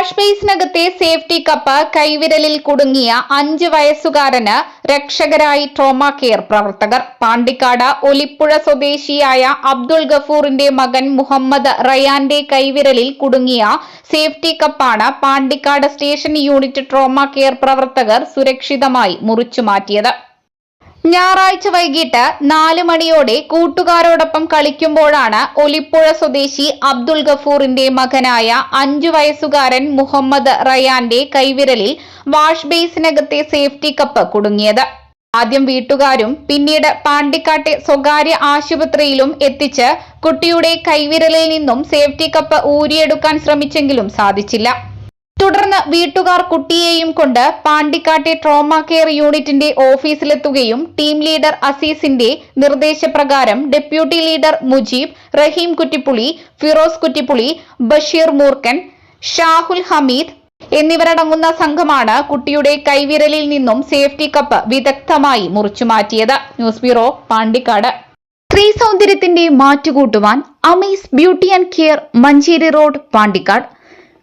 Wash ബേസിനകത്തെ safety cup കൈവിരലിൽ കുടുങ്ങിയ അഞ്ച് വയസ്സുകാരന് രക്ഷകരായി ട്രോമ കെയർ പ്രവർത്തകർ. പാണ്ടിക്കാട് ഒലിപ്പുഴ സ്വദേശിയായ അബ്ദുൾ ഗഫൂറിന്റെ മകൻ മുഹമ്മദ് റയാന്റെ കൈവിരലിൽ കുടുങ്ങിയ സേഫ്റ്റി കപ്പാണ് Pandikkad station unit trauma care പ്രവർത്തകർ സുരക്ഷിതമായി മുറിച്ചു മുറിച്ചുമാറ്റിയത്. ഞായറാഴ്ച വൈകിട്ട് നാല് മണിയോടെ കൂട്ടുകാരോടൊപ്പം കളിക്കുമ്പോഴാണ് ഒലിപ്പുഴ സ്വദേശി അബ്ദുൾ ഗഫൂറിന്റെ മകനായ അഞ്ചു വയസ്സുകാരൻ മുഹമ്മദ് റയാന്റെ കൈവിരലിൽ വാഷ് ബേസിനകത്തെ സേഫ്റ്റി കപ്പ് കുടുങ്ങിയത്. ആദ്യം വീട്ടുകാരും പിന്നീട് പാണ്ടിക്കാട്ടെ സ്വകാര്യ ആശുപത്രിയിലും എത്തിച്ച് കുട്ടിയുടെ കൈവിരലിൽ നിന്നും സേഫ്റ്റി കപ്പ് ഊരിയെടുക്കാൻ ശ്രമിച്ചെങ്കിലും സാധിച്ചില്ല. തുടർന്ന് വീട്ടുകാർ കുട്ടിയെയും കൊണ്ട് പാണ്ടിക്കാട്ടെ ട്രോമ കെയർ യൂണിറ്റിന്റെ ഓഫീസിലെത്തുകയും ടീം ലീഡർ അസീസിന്റെ നിർദ്ദേശപ്രകാരം ഡെപ്യൂട്ടി ലീഡർ മുജീബ് റഹീം കുറ്റിപ്പുളി ഫിറോസ് കുറ്റിപ്പുളി ബഷീർ മൂർക്കൻ ഷാഹുൽ ഹമീദ് എന്നിവരടങ്ങുന്ന സംഘമാണ് കുട്ടിയുടെ കൈവിരലിൽ നിന്നും സേഫ്റ്റി കപ്പ് വിദഗ്ധമായി മുറിച്ചുമാറ്റിയത്. News bureau Pandikkad. സ്ത്രീ സൗന്ദര്യത്തിന്റെ മാറ്റുകൂട്ടുവാൻ Amaze beauty and care Manjeri road Pandikkad.